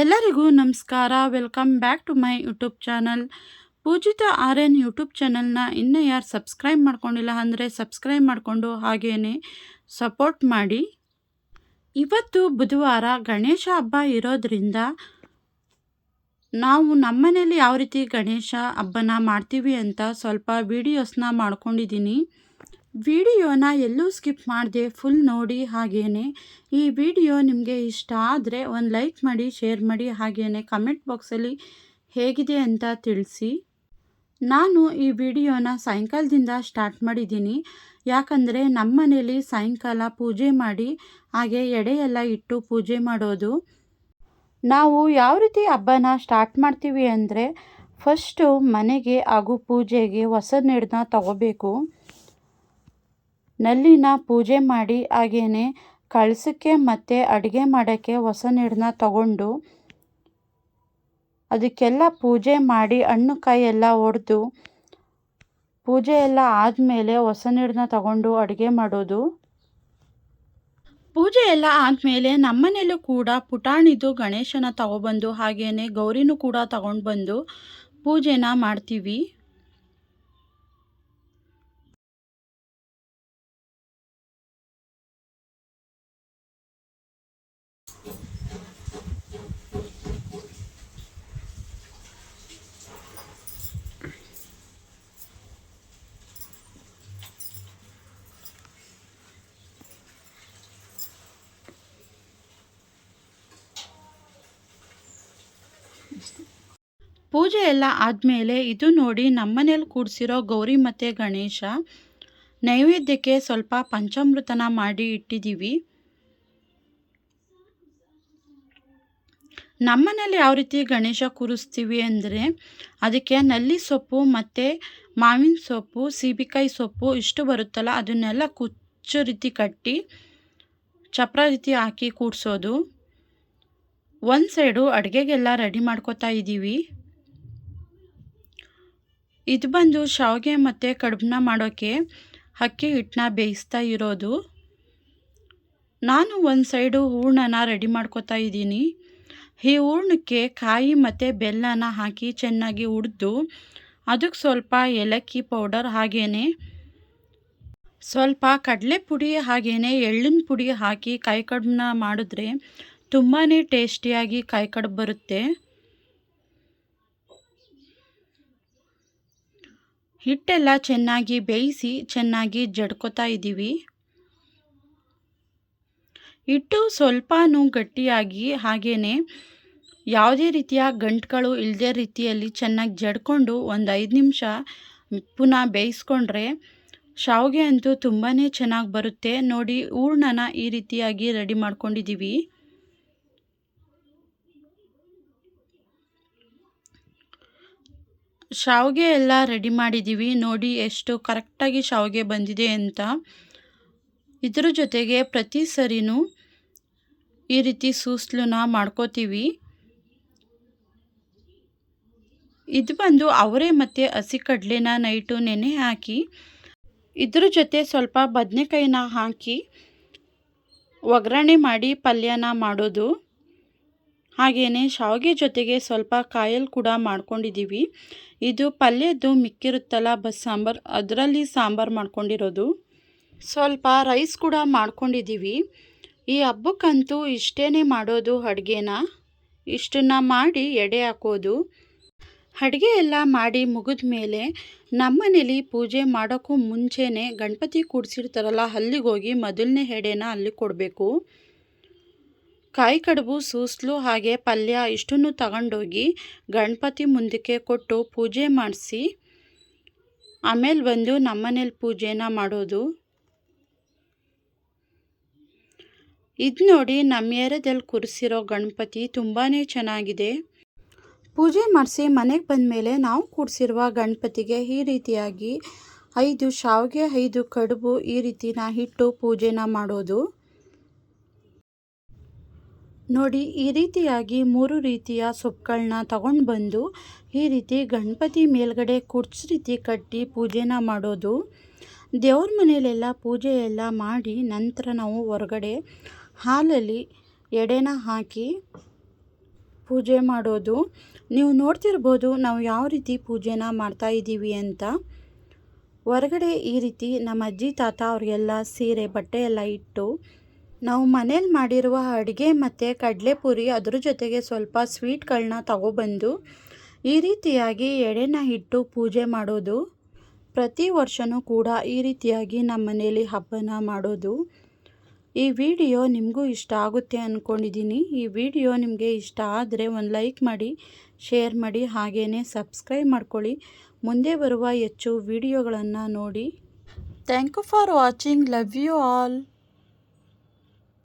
ಎಲ್ಲರಿಗೂ ನಮಸ್ಕಾರ. Welcome back to my YouTube channel Poojitha R N YouTube ಚಾನಲ್ನ ಇನ್ನೂ ಯಾರು ಸಬ್ಸ್ಕ್ರೈಬ್ ಮಾಡ್ಕೊಂಡಿಲ್ಲ ಅಂದರೆ ಸಬ್ಸ್ಕ್ರೈಬ್ ಮಾಡಿಕೊಂಡು ಹಾಗೇ ಸಪೋರ್ಟ್ ಮಾಡಿ. ಇವತ್ತು ಬುಧವಾರ ಗಣೇಶ ಹಬ್ಬ ಇರೋದ್ರಿಂದ ನಾವು ನಮ್ಮನೇಲಿ ಯಾವ ರೀತಿ ಗಣೇಶ ಹಬ್ಬನ ಮಾಡ್ತೀವಿ ಅಂತ ಸ್ವಲ್ಪ ವೀಡಿಯೋಸ್ನ ಮಾಡ್ಕೊಂಡಿದ್ದೀನಿ. ವಿಡಿಯೋನ ಎಲ್ಲೂ ಸ್ಕಿಪ್ ಮಾಡಿದೆ ಫುಲ್ ನೋಡಿ ಹಾಗೇನೆ. ಈ ವಿಡಿಯೋ ನಿಮಗೆ ಇಷ್ಟ ಆದರೆ ಒಂದು ಲೈಕ್ ಮಾಡಿ, ಶೇರ್ ಮಾಡಿ, ಹಾಗೇನೆ ಕಮೆಂಟ್ ಬಾಕ್ಸಲ್ಲಿ ಹೇಗಿದೆ ಅಂತ ತಿಳಿಸಿ. ನಾನು ಈ ವಿಡಿಯೋನ ಸಾಯಂಕಾಲದಿಂದ ಸ್ಟಾರ್ಟ್ ಮಾಡಿದ್ದೀನಿ. ಯಾಕಂದರೆ ನಮ್ಮ ಮನೇಲಿ ಸಾಯಂಕಾಲ ಪೂಜೆ ಮಾಡಿ, ಹಾಗೆ ಎಡೆ ಎಲ್ಲ ಇಟ್ಟು ಪೂಜೆ ಮಾಡೋದು. ನಾವು ಯಾವ ರೀತಿ ಹಬ್ಬನ ಸ್ಟಾರ್ಟ್ ಮಾಡ್ತೀವಿ ಅಂದರೆ, ಫಸ್ಟು ಮನೆಗೆ ಹಾಗೂ ಪೂಜೆಗೆ ಹೊಸ ನೆಡ್ದನ್ನ ತಗೋಬೇಕು. ನಲ್ಲಿನ ಪೂಜೆ ಮಾಡಿ ಹಾಗೇನೆ ಕಳಿಸಕ್ಕೆ ಮತ್ತು ಅಡುಗೆ ಮಾಡೋಕ್ಕೆ ಹೊಸ ನೀರನ್ನ ತಗೊಂಡು ಅದಕ್ಕೆಲ್ಲ ಪೂಜೆ ಮಾಡಿ ಹಣ್ಣು ಕಾಯಿ ಎಲ್ಲ ಒಡೆದು ಪೂಜೆ ಎಲ್ಲ ಆದಮೇಲೆ ಹೊಸ ನೀರನ್ನ ತಗೊಂಡು ಅಡುಗೆ ಮಾಡೋದು. ಪೂಜೆ ಎಲ್ಲ ಆದಮೇಲೆ ನಮ್ಮನೇಲೂ ಕೂಡ ಪುಟಾಣಿದು ಗಣೇಶನ ತಗೊಬಂದು ಹಾಗೇನೆ ಗೌರಿನೂ ಕೂಡ ತಗೊಂಡು ಬಂದು ಪೂಜೆನ ಮಾಡ್ತೀವಿ. ಪೂಜೆ ಎಲ್ಲ ಆದಮೇಲೆ ಇದು ನೋಡಿ ನಮ್ಮನೇಲಿ ಕೂಡಿಸಿರೋ ಗೌರಿ ಮತ್ತು ಗಣೇಶ ನೈವೇದ್ಯಕ್ಕೆ ಸ್ವಲ್ಪ ಪಂಚಾಮೃತನ ಮಾಡಿ ಇಟ್ಟಿದ್ದೀವಿ ನಮ್ಮನೇಲಿ ಯಾವ ರೀತಿ ಗಣೇಶ ಕೂರಿಸ್ತೀವಿ ಅಂದರೆ ಅದಕ್ಕೆ ನಲ್ಲಿ ಸೊಪ್ಪು ಮತ್ತು ಮಾವಿನ ಸೊಪ್ಪು, ಸೀಬೆಕಾಯಿ ಸೊಪ್ಪು ಇಷ್ಟು ಬರುತ್ತಲ್ಲ ಅದನ್ನೆಲ್ಲ ಕುಚ್ಚು ರೀತಿ ಕಟ್ಟಿ ಚಪ್ರ ರೀತಿ ಹಾಕಿ ಕೂಡಿಸೋದು. ಒಂದು ಸೈಡು ಅಡುಗೆಗೆಲ್ಲ ರೆಡಿ ಮಾಡ್ಕೋತಾ ಇದ್ದೀವಿ ಇದು ಬಂದು ಶಾವಿಗೆ ಮತ್ತು ಕಡುಬನ್ನ ಮಾಡೋಕ್ಕೆ ಅಕ್ಕಿ ಹಿಟ್ಟನ್ನ ಬೇಯಿಸ್ತಾ ಇರೋದು. ನಾನು ಒಂದು ಸೈಡು ಹೂರ್ಣನ ರೆಡಿ ಮಾಡ್ಕೋತಾ ಇದ್ದೀನಿ. ಈ ಹೂರ್ಣಕ್ಕೆ ಕಾಯಿ ಮತ್ತು ಬೆಲ್ಲನ ಹಾಕಿ ಚೆನ್ನಾಗಿ ಹುರಿದು ಅದಕ್ಕೆ ಸ್ವಲ್ಪ ಏಲಕ್ಕಿ ಪೌಡರ್ ಹಾಗೇ ಸ್ವಲ್ಪ ಕಡಲೆ ಪುಡಿ ಹಾಗೇ ಎಳ್ಳಿನ ಪುಡಿ ಹಾಕಿ ಕಾಯಿ ಕಡುಬನ್ನ ಮಾಡಿದ್ರೆ ತುಂಬಾ ಟೇಸ್ಟಿಯಾಗಿ ಕಾಯಿ ಕಡುಬು ಬರುತ್ತೆ. ಹಿಟ್ಟೆಲ್ಲ ಚೆನ್ನಾಗಿ ಬೇಯಿಸಿ ಚೆನ್ನಾಗಿ ಜಡ್ಕೋತಾ ಇದ್ದೀವಿ. ಹಿಟ್ಟು ಸ್ವಲ್ಪನೂ ಗಟ್ಟಿಯಾಗಿ ಹಾಗೇನೆ ಯಾವುದೇ ರೀತಿಯ ಗಂಟುಗಳು ಇಲ್ಲದೇ ರೀತಿಯಲ್ಲಿ ಚೆನ್ನಾಗಿ ಜಡ್ಕೊಂಡು ಒಂದು ಐದು ನಿಮಿಷ ಪುನಃ ಬೇಯಿಸ್ಕೊಂಡ್ರೆ ಶಾವಿಗೆ ಅಂತೂ ತುಂಬಾ ಚೆನ್ನಾಗಿ ಬರುತ್ತೆ. ನೋಡಿ, ಹೂರ್ಣನ ಈ ರೀತಿಯಾಗಿ ರೆಡಿ ಮಾಡ್ಕೊಂಡಿದ್ದೀವಿ. ಶಾವಿಗೆ ಎಲ್ಲ ರೆಡಿ ಮಾಡಿದ್ದೀವಿ ನೋಡಿ ಎಷ್ಟು ಕರೆಕ್ಟಾಗಿ ಶಾವಿಗೆ ಬಂದಿದೆ ಅಂತ. ಇದ್ರ ಜೊತೆಗೆ ಪ್ರತಿ ಸರಿನೂ ಈ ರೀತಿ ಸೂಸ್ಲನ್ನ ಮಾಡ್ಕೋತೀವಿ. ಇದು ಬಂದು ಅವರೇ ಮತ್ತು ಹಸಿ ಕಡಲೆನ ನೈಟು ನೆನೆ ಹಾಕಿ, ಇದ್ರ ಜೊತೆ ಸ್ವಲ್ಪ ಬದನೆಕಾಯಿನ ಹಾಕಿ ಒಗ್ಗರಣೆ ಮಾಡಿ ಪಲ್ಯನ ಮಾಡೋದು. ಹಾಗೆಯೇ ಶಾವಿಗೆ ಜೊತೆಗೆ ಸ್ವಲ್ಪ ಕಾಯಲ್ಲಿ ಕೂಡ ಮಾಡ್ಕೊಂಡಿದ್ದೀವಿ ಇದು ಪಲ್ಯದ್ದು ಮಿಕ್ಕಿರುತ್ತಲ್ಲ ಬಸ್ ಸಾಂಬಾರು, ಅದರಲ್ಲಿ ಸಾಂಬಾರು ಮಾಡ್ಕೊಂಡಿರೋದು. ಸ್ವಲ್ಪ ರೈಸ್ ಕೂಡ ಮಾಡ್ಕೊಂಡಿದ್ದೀವಿ ಈ ಹಬ್ಬಕ್ಕಂತೂ ಇಷ್ಟೇ ಮಾಡೋದು ಅಡುಗೆನ. ಇಷ್ಟನ್ನು ಮಾಡಿ ಎಡೆ ಹಾಕೋದು. ಅಡುಗೆ ಎಲ್ಲ ಮಾಡಿ ಮುಗಿದ ಮೇಲೆ ನಮ್ಮನೇಲಿ ಪೂಜೆ ಮಾಡೋಕ್ಕೂ ಮುಂಚೆನೇ ಗಣಪತಿ ಕೂಡಿಸಿರ್ತಾರಲ್ಲ, ಅಲ್ಲಿಗೆ ಹೋಗಿ ಮೊದಲನೇ ಎಡೆನ ಅಲ್ಲಿ ಕೊಡಬೇಕು. ಕಾಯಿ ಕಡುಬು ಸೂಸ್ಲು ಹಾಗೆ ಪಲ್ಯ ಇಷ್ಟನ್ನು ತಗೊಂಡೋಗಿ ಗಣಪತಿ ಮುಂದಕ್ಕೆ ಕೊಟ್ಟು ಪೂಜೆ ಮಾಡಿಸಿ, ಆಮೇಲೆ ಬಂದು ನಮ್ಮನೇಲಿ ಪೂಜೆನ ಮಾಡೋದು. ಇದು ನೋಡಿ ನಮ್ಮ ಏರಿಯಾದಲ್ಲಿ ಕುರಿಸಿರೋ ಗಣಪತಿ ತುಂಬಾ ಚೆನ್ನಾಗಿದೆ. ಪೂಜೆ ಮಾಡಿಸಿ ಮನೆಗೆ ಬಂದ ಮೇಲೆ ನಾವು ಕೂಡಿಸಿರುವ ಗಣಪತಿಗೆ ಈ ರೀತಿಯಾಗಿ ಐದು, ಶಾವಿಗೆ ಐದು ಕಡುಬು ಈ ರೀತಿನ ಹಿಟ್ಟು ಪೂಜೆನ ಮಾಡೋದು. ನೋಡಿ, ಈ ರೀತಿಯಾಗಿ ಮೂರು ರೀತಿಯ ಸೊಪ್ಪುಗಳನ್ನ ತಗೊಂಡು ಬಂದು ಈ ರೀತಿ ಗಣಪತಿ ಮೇಲ್ಗಡೆ ಕುರ್ಚಿ ರೀತಿ ಕಟ್ಟಿ ಪೂಜೆನ ಮಾಡೋದು. ದೇವ್ರ ಮನೆಯಲ್ಲೆಲ್ಲ ಪೂಜೆ ಎಲ್ಲ ಮಾಡಿ ನಂತರ ನಾವು ಹೊರಗಡೆ ಹಾಲಲ್ಲಿ ಎಡೆನ ಹಾಕಿ ಪೂಜೆ ಮಾಡೋದು. ನೀವು ನೋಡ್ತಿರ್ಬೋದು ನಾವು ಯಾವ ರೀತಿ ಪೂಜೆನ ಮಾಡ್ತಾ ಇದ್ದೀವಿ ಅಂತ. ಹೊರಗಡೆ ಈ ರೀತಿ ನಮ್ಮ ಅಜ್ಜಿ, ತಾತ ಅವರಿಗೆಲ್ಲ ಸೀರೆ ಬಟ್ಟೆ ಎಲ್ಲ ಇಟ್ಟು ನಾವು ಮನೇಲಿ ಮಾಡಿರುವ ಅಡುಗೆ ಮತ್ತು ಕಡಲೆಪುರಿ ಅದ್ರ ಜೊತೆಗೆ ಸ್ವಲ್ಪ ಸ್ವೀಟ್ಗಳನ್ನ ತಗೊಬಂದು, ಈ ರೀತಿಯಾಗಿ ಎಡೆನ ಇಟ್ಟು ಪೂಜೆ ಮಾಡೋದು. ಪ್ರತಿ ವರ್ಷವೂ ಕೂಡ ಈ ರೀತಿಯಾಗಿ ನಮ್ಮ ಮನೇಲಿ ಹಬ್ಬನ ಮಾಡೋದು. ಈ ವಿಡಿಯೋ ನಿಮಗೂ ಇಷ್ಟ ಆಗುತ್ತೆ ಅಂದ್ಕೊಂಡಿದ್ದೀನಿ ಈ ವಿಡಿಯೋ ನಿಮಗೆ ಇಷ್ಟ ಆದರೆ ಒಂದು ಲೈಕ್ ಮಾಡಿ, ಶೇರ್ ಮಾಡಿ ಹಾಗೆಯೇ ಸಬ್ಸ್ಕ್ರೈಬ್ ಮಾಡ್ಕೊಳ್ಳಿ. ಮುಂದೆ ಬರುವ ಹೆಚ್ಚು ವಿಡಿಯೋಗಳನ್ನು ನೋಡಿ. Thank you for watching. Love you all.